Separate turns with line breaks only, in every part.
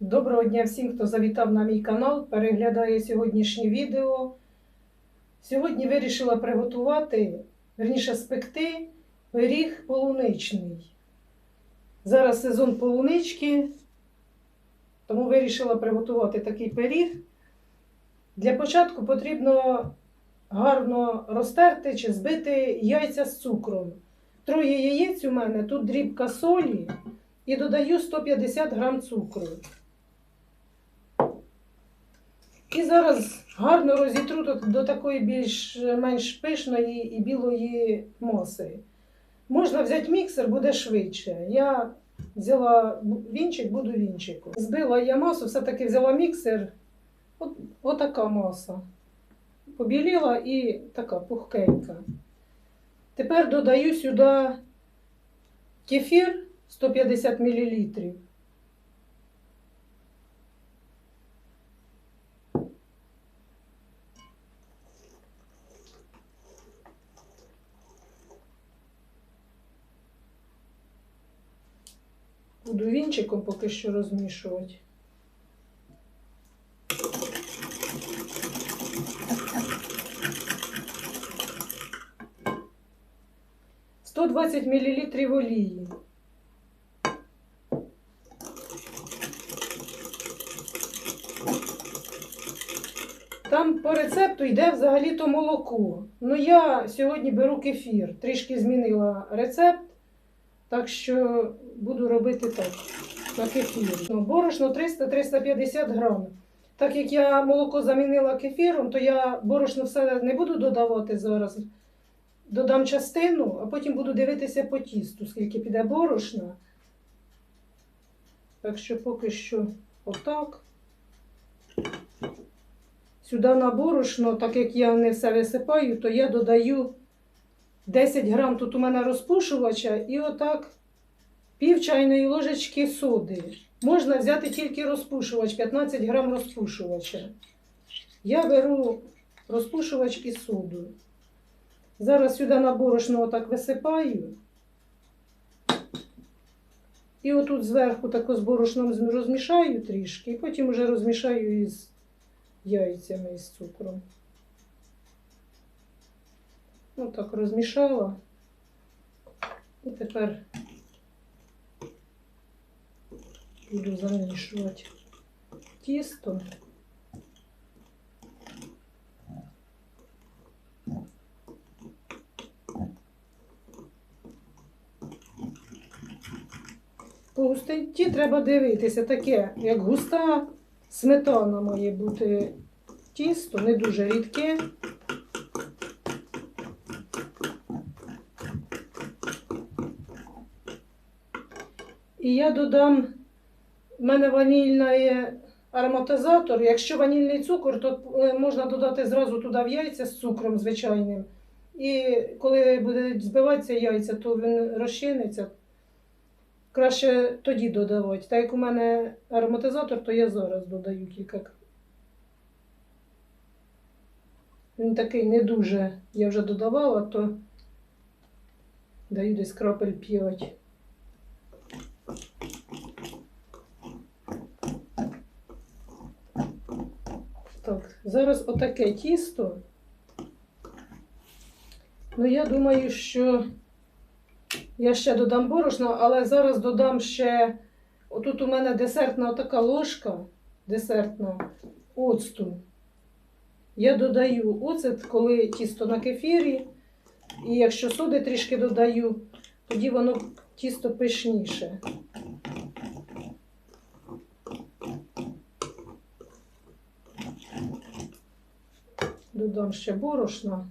Доброго дня всім, хто завітав на мій канал, переглядає сьогоднішнє відео. Сьогодні вирішила приготувати, верніше спекти пиріг полуничний. Зараз сезон полунички, тому вирішила приготувати такий пиріг. Для початку потрібно гарно розтерти чи збити яйця з цукром. Троє яєць у мене, тут дрібка солі і додаю 150 грам цукру. І зараз гарно розітру до, до такої більш-менш пишної і білої маси. Можна взяти міксер, буде швидше. Я взяла вінчик, буду вінчику. Збила я масу, все-таки взяла міксер. От, отака маса. Побіліла і така пухкенька. Тепер додаю сюди кефір 150 мл. Буду вінчиком поки що розмішувати. Сто двадцять мілілітрів олії. Там по рецепту йде взагалі-то молоко. Ну я сьогодні беру кефір, трішки змінила рецепт. Так що буду робити так, на. Ну, борошно 300-350 грам. Так як я молоко замінила кефіром, то я борошно все не буду додавати зараз. Додам частину, а потім буду дивитися по тісту, скільки піде борошна. Так що поки що отак. Сюди на борошно, так як я не все висипаю, то я додаю 10 грам тут у мене розпушувача і отак пів чайної ложечки соди. Можна взяти тільки розпушувач, 15 грам розпушувача. Я беру розпушувач і соду. Зараз сюди на борошно отак висипаю. І отут зверху тако з борошном розмішаю трішки, і потім вже розмішаю із яйцями із цукром. Отак розмішала. І тепер буду замішувати тісто. По густоті треба дивитися таке, як густа сметана має бути тісто, не дуже рідке. І я додам, в мене ванільний ароматизатор. Якщо ванільний цукор, то е, можна додати зразу туди в яйця з цукром звичайним. І коли будуть збиватися яйця, то він розчиниться. Краще тоді додавати. Так як у мене ароматизатор, то я зараз додаю кілька. Він такий не дуже, я вже додавала, то даю десь крапель 5. Так, зараз отаке тісто. Ну, я думаю, що я ще додам борошно, але зараз додам ще. Отут у мене десертна така ложка, десертна оцту. Я додаю оцет, коли тісто на кефірі. І якщо соди трішки додаю, тоді воно тісто пишніше. Додам ще борошна.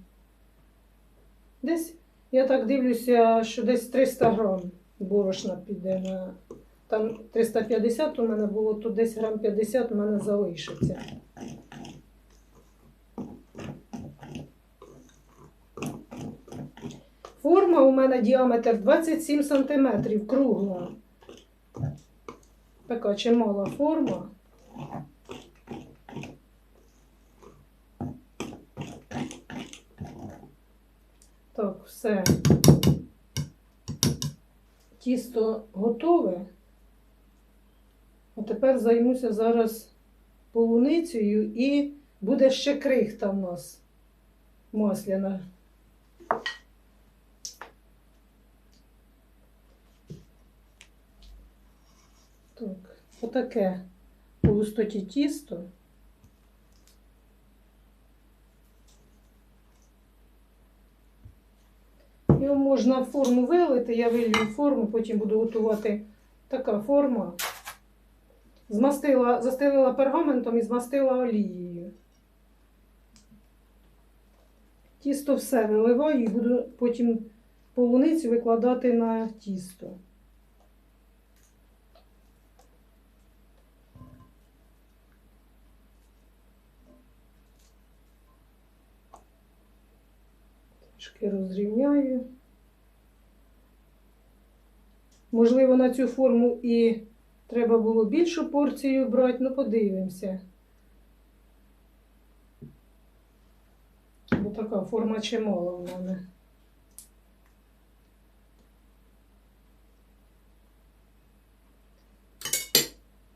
Десь, я так дивлюся, що десь 300 грам борошна піде на. Там 350 у мене було, то десь грам 50 у мене залишиться. Форма у мене діаметр 27 см, кругла. Така чимала форма. Так, все. Тісто готове. А тепер займуся зараз полуницею і буде ще крихта в нас масляна. Так, отаке по густоті тісто. Його можна форму вилити, я вилью форму, потім буду готувати така форма. Змастила, застелила пергаментом і змастила олією. Тісто все виливаю і буду потім полуницю викладати на тісто. Трішки розрівняю. Можливо, на цю форму і треба було більшу порцію брати, ну подивимося. Бо така форма чимала в мене.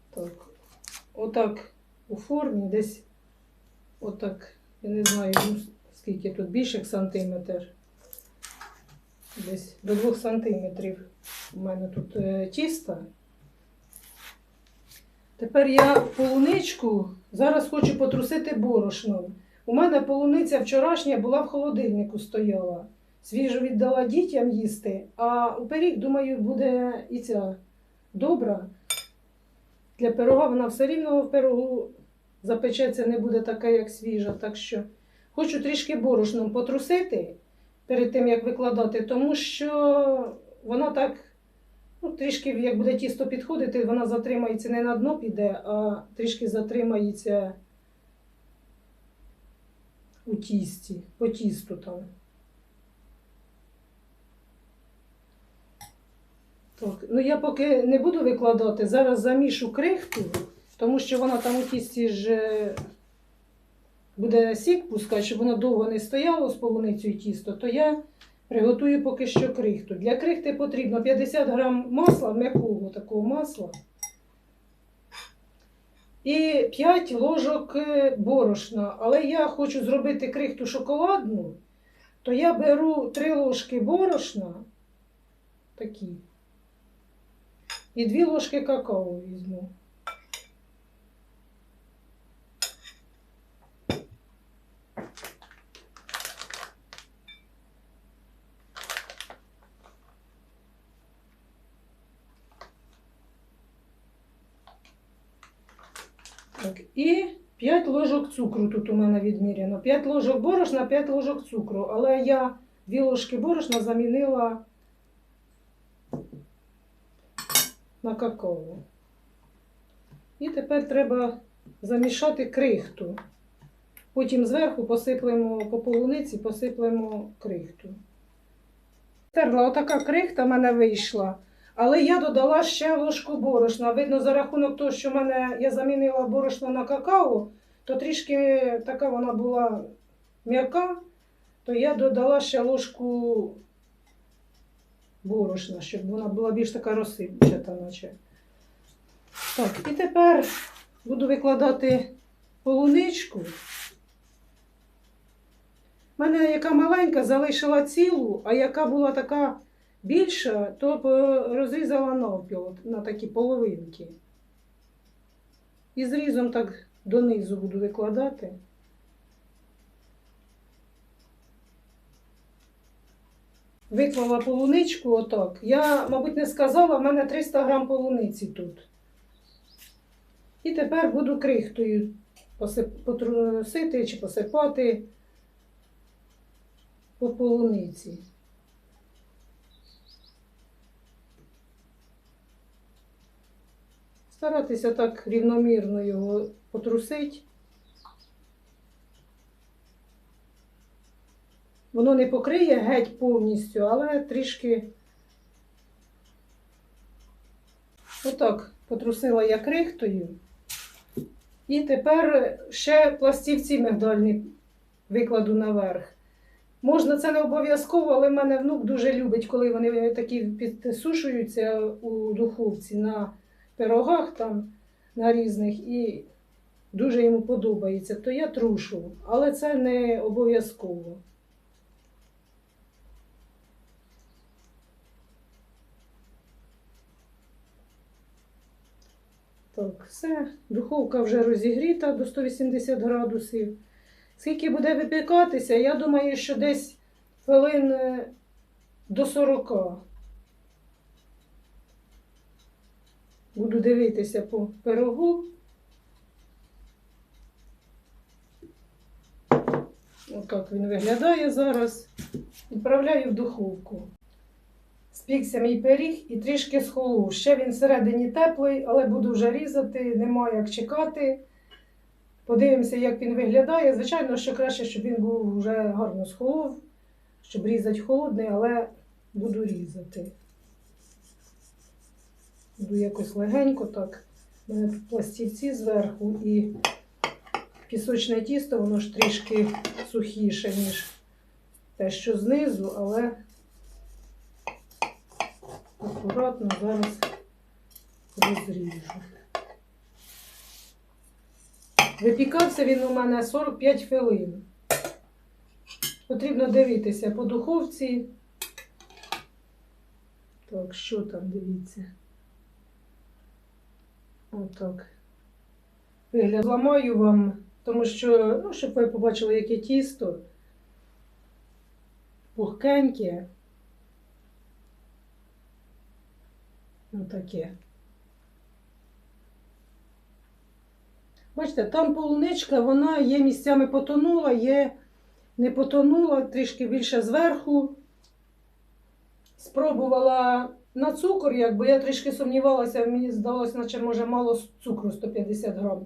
Так, отак у формі десь отак, я не знаю, ну, скільки тут більше сантиметр. Десь до 2 сантиметрів у мене тут е, тіста. Тепер я полуничку зараз хочу потрусити борошном. У мене полуниця вчорашня була в холодильнику стояла. Свіжу віддала дітям їсти, а у пиріг, думаю, буде і ця добра. Для пирога вона все рівно в пирогу запечеться, не буде така, як свіжа. Так що хочу трішки борошном потрусити перед тим, як викладати, тому що вона так, ну, трішки, як буде тісто підходити, вона затримається не на дно піде, а трішки затримається у тісті, по тісту там. Так, ну я поки не буду викладати, зараз замішу крихту, тому що вона там у тісті ж е, буде сік пускати, щоб воно довго не стояло з полуницею тісто, то я приготую поки що крихту. Для крихти потрібно 50 грам масла, м'якого такого масла. І 5 ложок е, борошна. Але я хочу зробити крихту шоколадну, то я беру 3 ложки борошна, такі, і 2 ложки какао візьму. Так, і 5 ложок цукру тут у мене відміряно. 5 ложок борошна, 5 ложок цукру. Але я 2 ложки борошна замінила на какао. І тепер треба замішати крихту. Потім зверху посиплемо по полуниці, посиплемо крихту. Терла, отака крихта в мене вийшла. Але я додала ще ложку борошна. Видно, за рахунок того, що в мене я замінила борошно на какао, то трішки така вона була м'яка, то я додала ще ложку борошна, щоб вона була більш така розсипчата, наче. Так, і тепер буду викладати полуничку. У мене яка маленька залишила цілу, а яка була така більша, то по- розрізала навпіл на такі половинки. І зрізом так донизу буду викладати. Виклала полуничку отак. Я, мабуть, не сказала, в мене 300 грам полуниці тут. І тепер буду крихтою потрусити чи посипати по полуниці. Старатися так рівномірно його потрусити. Воно не покриє геть повністю, але трішки отак потрусила я крихтою. І тепер ще пластівці мигдальні викладу наверх. Можна, це не обов'язково, але в мене внук дуже любить, коли вони такі підсушуються у духовці на пирогах там, на різних і дуже йому подобається, то я трушу, але це не обов'язково. Так, все. Духовка вже розігріта до 180 градусів. Скільки буде випікатися, я думаю, що десь хвилин е, до 40. Буду дивитися по пирогу. Отак він виглядає зараз. Відправляю в духовку. Спікся мій пиріг і трішки схолов. Ще він всередині теплий, але буду вже різати, нема як чекати. Подивимося, як він виглядає. Звичайно, що краще, щоб він був вже гарно схолов, щоб різати холодний, але буду різати. Буду якось легенько так. У мене тут пластівці зверху і пісочне тісто, воно ж трішки сухіше, ніж те, що знизу, але акуратно зараз розріжу. Випікався він у мене 45 хвилин. Потрібно дивитися по духовці. Так, що там дивіться? Отак. Вигляд ламаю вам, тому що, ну, щоб ви побачили, яке тісто. Пухкеньке. Отаке. Бачите, там полуничка, вона є місцями потонула, є не потонула, трішки більше зверху. Спробувала на цукор, якби я трішки сумнівалася, мені здалося, наче може мало цукру 150 грам.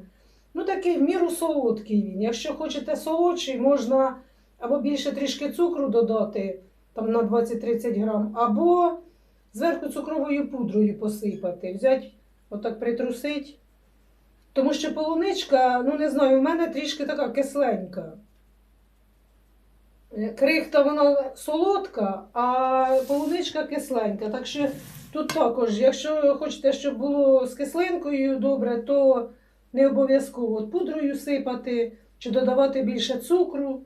Ну, такий в міру солодкий він. Якщо хочете солодший, можна або більше трішки цукру додати, там на 20-30 грам, або зверху цукровою пудрою посипати. Взять, отак притрусить. Тому що полуничка, ну не знаю, у мене трішки така кисленька. Е, Крихта вона солодка, а полуничка кисленька. Так що тут також, якщо хочете, щоб було з кислинкою добре, то не обов'язково пудрою сипати чи додавати більше цукру.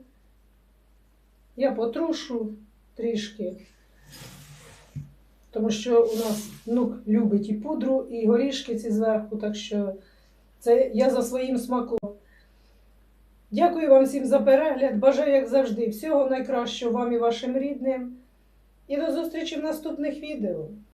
Я потрушу трішки. Тому що у нас внук любить і пудру, і горішки ці зверху, так що це я за своїм смаком. Дякую вам всім за перегляд. Бажаю, як завжди, всього найкращого вам і вашим рідним. І до зустрічі в наступних відео.